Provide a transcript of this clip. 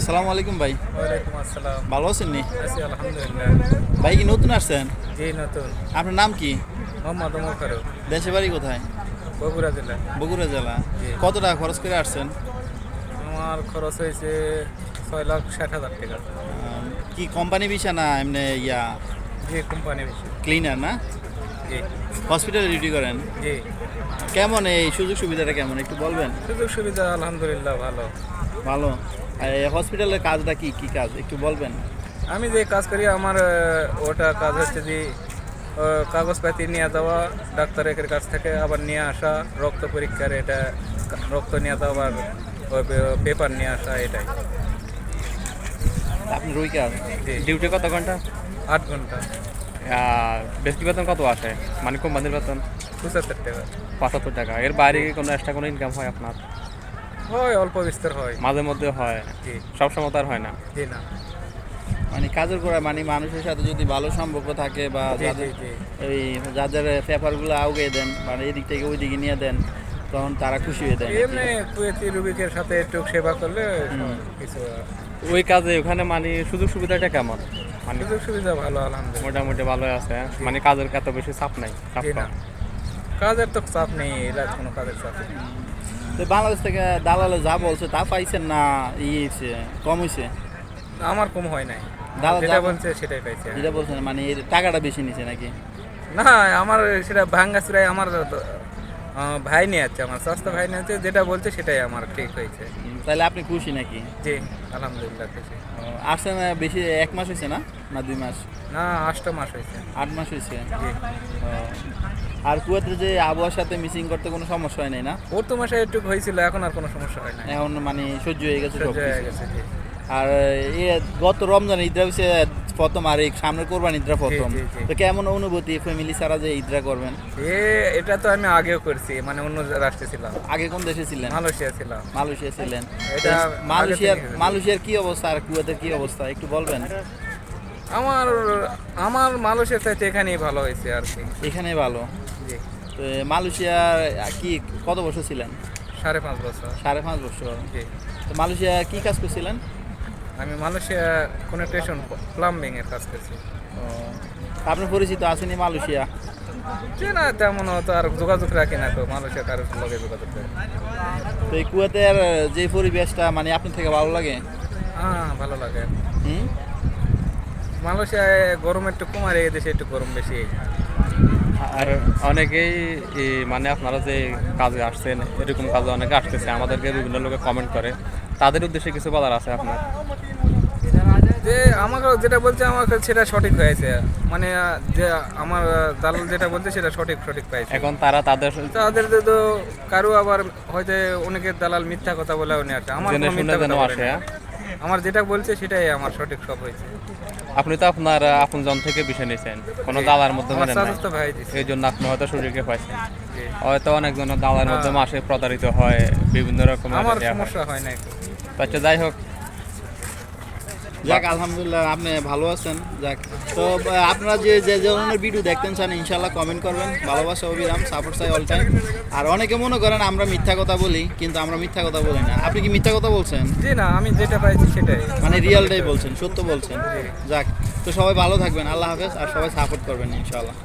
আসসালামু আলাইকুম ভাই। ওয়ালাইকুম আসসালাম। ভালো আছেন নি? আছি আলহামদুলিল্লাহ। ভাই কি নতুন আসছেন? জি নতুন। আপনার নাম কি? মোহাম্মদ ওমর ফারুক। দেশে বাড়ি কোথায়? বগুড়া জেলা। বগুড়া জেলা। কত টাকা খরচ করে আসছেন? আমার খরচ হয়েছে ছয় লাখ ষাট হাজার টাকা। কি কোম্পানি বিষয় না এমনি ইয়া? জি কোম্পানি বেশি ক্লিনার না? জি। হসপিটালে ডিউটি করেন? জি। কেমন এই সুযোগ সুবিধাটা কেমন? একটু বলবেন? সুযোগ সুবিধা আলহামদুলিল্লাহ ভালো। ভালো। হসপিটালের কাজটা কি? কি কাজ? একটু বলবেন। আমি যে কাজ করি আমার ওটা কাজ হচ্ছে যে কাগজপাতি নিয়ে দেওয়া ডাক্তারের কাছ থেকে আবার নিয়ে আসা রক্ত পরীক্ষার এটা রক্ত নিয়ে দেওয়া আবার পেপার নিয়ে আসা এটাই। আপনি রুই কাজ ডিউটি কত ঘণ্টা? আট ঘণ্টা। আর বেশি বেতন কত আসে? মানে কোম্পানির বেতন? পঁচাত্তর টাকা। পঁচাত্তর টাকা। এর বাইরে কোনো এক্সট্রা কোনো ইনকাম হয় আপনার? হয় অল্প বিস্তর হয়। মাঝে মধ্যে হয়। সব সময় তো আর হয় না। জি না। মানে কাজের করা মানে মানুষের সাথে যদি ভালো সম্পর্ক থাকে বা যাদের এই যাদের পেপারগুলো আউগে দেন মানে এদিক থেকে ওই দিকে নিয়ে দেন তখন তারা খুশি হয়ে দেয় এমনি কুয়েতি রুবিকের সাথে একটু সেবা করলে কিছু ওই কাজে ওখানে মানে সুযোগ সুবিধাটা কেমন? মানে সুযোগ সুবিধা ভালো আলহামদুলিল্লাহ। মোটামুটি ভালো আছে মানে কাজের এত বেশি চাপ নাই চাপ কাজের তো চাপ নেই এলার কোনো কাজের চাপ নেই। তো বাংলাদেশ থেকে দালালে যা বলছে তা পাইছেন না ই হয়েছে কম হয়েছে আমার কম হয় নাই। যেটা বলছে সেটাই পাইছে যেটা বলছেন মানে এর টাকাটা বেশি নিছে নাকি? না আমার সেটা ভাঙ্গাচুরাই আমার ভাই নিয়ে যাচ্ছে আমার স্বাস্থ্য ভাই নিয়ে যাচ্ছে যেটা বলছে সেটাই আমার ঠিক হয়েছে। তাহলে আপনি খুশি নাকি? জি আলহামদুলিল্লাহ খুশি। ও, আসছেন আহ, বেশি এক মাস হয়েছে না? না দুই মাস? না আষ্ট মাস হয়েছে। আট মাস হয়েছে? আর কুয়াতে যে আবহাওয়ার সাথে মিসিং করতে কোনো সমস্যা হয় নাই না? ওর তো মাসে একটু হয়েছিল এখন আর কোনো সমস্যা হয় না এখন মানে সহ্য হয়ে গেছে সহ্য হয়ে গেছে আর এ গত রমজান ঈদরা হচ্ছে প্রথম আর এই সামনে কোরবান ঈদরা প্রথম। তো কেমন অনুভূতি ফ্যামিলি ছাড়া যে ঈদরা করবেন? এ এটা তো আমি আগেও করছি মানে অন্য রাষ্ট্রে ছিলাম। আগে কোন দেশে ছিলেন? মালয়েশিয়া ছিলাম। মালয়েশিয়া ছিলেন। এটা মালয়েশিয়ার মালয়েশিয়ার কি অবস্থা আর কুয়েতের কি অবস্থা? একটু বলবেন। আমার আমার মালয়েশিয়ার চাইতে এখানেই ভালো হয়েছে আর কি। এখানেই ভালো? জি। তো মালয়েশিয়া কি কত বছর ছিলেন? সাড়ে পাঁচ বছর। সাড়ে পাঁচ বছর। জি। তো মালয়েশিয়া কি কাজ করছিলেন? আমি মালয়েশিয়া কোনো স্টেশন প্লাম্বিং এর কাজ করছি। ও, আপনার পরিচিত আসেনি মালয়েশিয়া? যে না তেমন তো আর যোগাযোগ রাখি না তো মালয়েশিয়া কারোর লগে যোগাযোগ রাখি তো এই কুয়েতের যে পরিবেশটা মানে আপনার থেকে ভালো লাগে? হ্যাঁ ভালো লাগে। হুম? মালয়েশিয়ায় গরম একটু কম আর এই দেশে একটু গরম বেশি। আর অনেকেই মানে আপনারা যে কাজে আসছেন এরকম কাজে অনেকে আসতেছে আমাদেরকে বিভিন্ন লোকে কমেন্ট করে। তাদের উদ্দেশ্যে কিছু বলার আছে আপনার? যে আমাকে যেটা বলছে আমাকে সেটা সঠিক হয়েছে। মানে যে আমার দালাল যেটা বলছে সেটা সঠিক সঠিক পাইছে। এখন তারা তাদের তাদের তো কারও আবার হয়তো অনেকের দালাল মিথ্যা কথা বলে উনি আসে আমার মিথ্যা কথা আসে? আমার যেটা বলছে সেটাই আমার সঠিক সব হয়েছে। আপনি তো আপনার আপন জন থেকে বিষয় নিয়েছেন। কোনো দালার মধ্যে এই জন্য আপনি হয়তো সুযোগে পাইছেন। হয়তো অনেকজন দালার মধ্যে মাসে প্রতারিত হয় বিভিন্ন রকম সমস্যা হয় না আচ্ছা যাই হোক যাক আলহামদুলিল্লাহ আপনি ভালো আছেন। যাক তো আপনারা যে যে ধরনের ভিডিও দেখতেন চান ইনশাল্লাহ কমেন্ট করবেন। ভালোবাসা অভিরাম সাপোর্ট চাই অল টাইম আর অনেকে মনে করেন আমরা মিথ্যা কথা বলি কিন্তু আমরা মিথ্যা কথা বলি না। আপনি কি মিথ্যা কথা বলছেন? জি না আমি যেটা পাইছি সেটাই। মানে রিয়েলটাই বলছেন সত্য বলছেন। যাক তো সবাই ভালো থাকবেন আল্লাহ হাফেজ আর সবাই সাপোর্ট করবেন ইনশাল্লাহ